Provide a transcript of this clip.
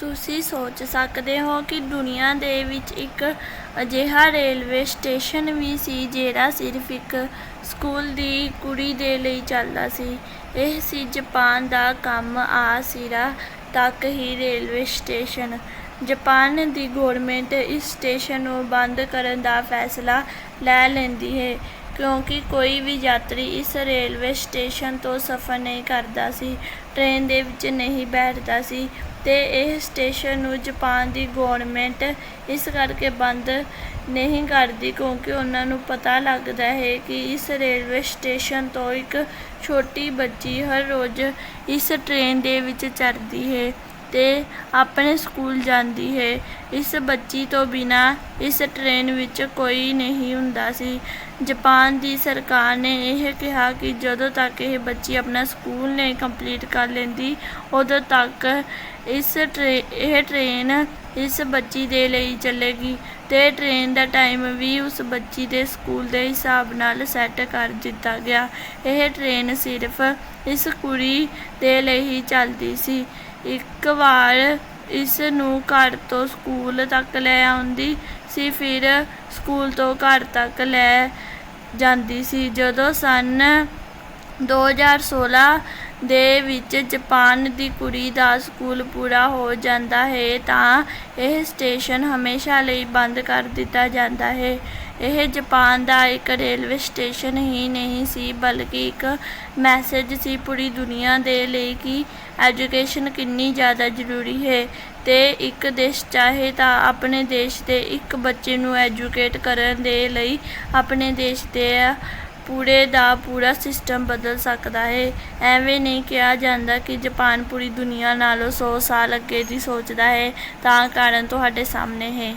ਤੁਸੀਂ ਸੋਚ ਸਕਦੇ ਹੋ ਕਿ ਦੁਨੀਆ ਦੇ ਵਿੱਚ ਇੱਕ ਅਜਿਹਾ ਰੇਲਵੇ ਸਟੇਸ਼ਨ ਵੀ ਸੀ ਜਿਹੜਾ ਸਿਰਫ ਇੱਕ ਸਕੂਲ ਦੀ ਕੁੜੀ ਦੇ ਲਈ ਚੱਲਦਾ ਸੀ। ਇਹ ਸੀ ਜਾਪਾਨ ਦਾ ਕੰਮ ਆ ਸਿਰਾ ਤੱਕ ਹੀ ਰੇਲਵੇ ਸਟੇਸ਼ਨ। ਜਾਪਾਨ ਦੀ ਗਵਰਨਮੈਂਟ ਇਸ ਸਟੇਸ਼ਨ ਨੂੰ ਬੰਦ ਕਰਨ ਦਾ ਫੈਸਲਾ ਲੈ ਲੈਂਦੀ ਹੈ। ਕਿਉਂਕਿ ਕੋਈ ਵੀ ਯਾਤਰੀ ਇਸ ਰੇਲਵੇ ਸਟੇਸ਼ਨ ਤੋਂ ਸਫ਼ਰ ਨਹੀਂ ਕਰਦਾ ਸੀ, ਟ੍ਰੇਨ ਦੇ ਵਿੱਚ ਨਹੀਂ ਬੈਠਦਾ ਸੀ ਅਤੇ ਇਹ ਸਟੇਸ਼ਨ ਨੂੰ ਜਾਪਾਨ ਦੀ ਗੌਰਮੈਂਟ ਇਸ ਕਰਕੇ ਬੰਦ ਨਹੀਂ ਕਰਦੀ ਕਿਉਂਕਿ ਉਹਨਾਂ ਨੂੰ ਪਤਾ ਲੱਗਦਾ ਹੈ ਕਿ ਇਸ ਰੇਲਵੇ ਸਟੇਸ਼ਨ ਤੋਂ ਇੱਕ ਛੋਟੀ ਬੱਚੀ ਹਰ ਰੋਜ਼ ਇਸ ਟ੍ਰੇਨ ਦੇ ਵਿੱਚ ਚੜ੍ਹਦੀ ਹੈ ਤੇ ਆਪਣੇ ਸਕੂਲ ਜਾਂਦੀ ਹੈ। ਇਸ ਬੱਚੀ ਤੋਂ ਬਿਨਾਂ ਇਸ ਟ੍ਰੇਨ ਵਿੱਚ ਕੋਈ ਨਹੀਂ ਹੁੰਦਾ ਸੀ। ਜਾਪਾਨ ਦੀ ਸਰਕਾਰ ਨੇ ਇਹ ਕਿਹਾ ਕਿ ਜਦੋਂ ਤੱਕ ਇਹ ਬੱਚੀ ਆਪਣਾ ਸਕੂਲ ਨਹੀਂ ਕੰਪਲੀਟ ਕਰ ਲੈਂਦੀ, ਉਦੋਂ ਤੱਕ ਇਸ ਟ੍ਰੇ, ਇਹ ਟ੍ਰੇਨ ਇਸ ਬੱਚੀ ਦੇ ਲਈ ਚੱਲੇਗੀ ਤੇ ਟ੍ਰੇਨ ਦਾ ਟਾਈਮ ਵੀ ਉਸ ਬੱਚੀ ਦੇ ਸਕੂਲ ਦੇ ਹਿਸਾਬ ਨਾਲ ਸੈੱਟ ਕਰ ਦਿੱਤਾ ਗਿਆ। ਇਹ ਟ੍ਰੇਨ ਸਿਰਫ ਇਸ ਕੁੜੀ ਦੇ ਲਈ ਹੀ ਚੱਲਦੀ ਸੀ। ਇੱਕ ਵਾਰ ਇਸ ਨੂੰ ਘਰ ਤੋਂ ਸਕੂਲ ਤੱਕ ਲੈ ਆਉਂਦੀ ਸੀ, ਫਿਰ ਸਕੂਲ ਤੋਂ ਘਰ ਤੱਕ ਲੈ ਜਾਂਦੀ ਸੀ। ਜਦੋਂ ਸਨ 2016 ਦੇ ਵਿੱਚ ਜਾਪਾਨ ਦੀ ਕੁੜੀ ਦਾ ਸਕੂਲ ਪੂਰਾ ਹੋ ਜਾਂਦਾ ਹੈ, ਤਾਂ ਇਹ ਸਟੇਸ਼ਨ ਹਮੇਸ਼ਾ ਲਈ ਬੰਦ ਕਰ ਦਿੱਤਾ ਜਾਂਦਾ ਹੈ। ਇਹ ਜਾਪਾਨ ਦਾ ਇੱਕ ਰੇਲਵੇ ਸਟੇਸ਼ਨ ਹੀ ਨਹੀਂ ਸੀ, ਬਲਕਿ ਇੱਕ ਮੈਸੇਜ ਸੀ ਪੂਰੀ ਦੁਨੀਆ ਦੇ ਲਈ ਕਿ ਐਜੂਕੇਸ਼ਨ ਕਿੰਨੀ ਜ਼ਿਆਦਾ ਜ਼ਰੂਰੀ ਹੈ ਤੇ ਇੱਕ ਦੇਸ਼ ਚਾਹੇ ਤਾਂ ਆਪਣੇ ਦੇਸ਼ ਦੇ ਇੱਕ ਬੱਚੇ ਨੂੰ ਐਜੂਕੇਟ ਕਰਨ ਦੇ ਲਈ ਆਪਣੇ ਦੇਸ਼ ਦੇ ਪੂਰੇ ਦਾ ਪੂਰਾ ਸਿਸਟਮ ਬਦਲ ਸਕਦਾ ਹੈ। ਐਵੇਂ ਨਹੀਂ ਕਿਹਾ ਜਾਂਦਾ ਕਿ ਜਾਪਾਨ ਪੂਰੀ ਦੁਨੀਆ ਨਾਲੋਂ 100 ਸਾਲ ਅੱਗੇ ਦੀ ਸੋਚਦਾ ਹੈ, ਤਾਂ ਕਾਰਨ ਤੁਹਾਡੇ ਸਾਹਮਣੇ ਹੈ।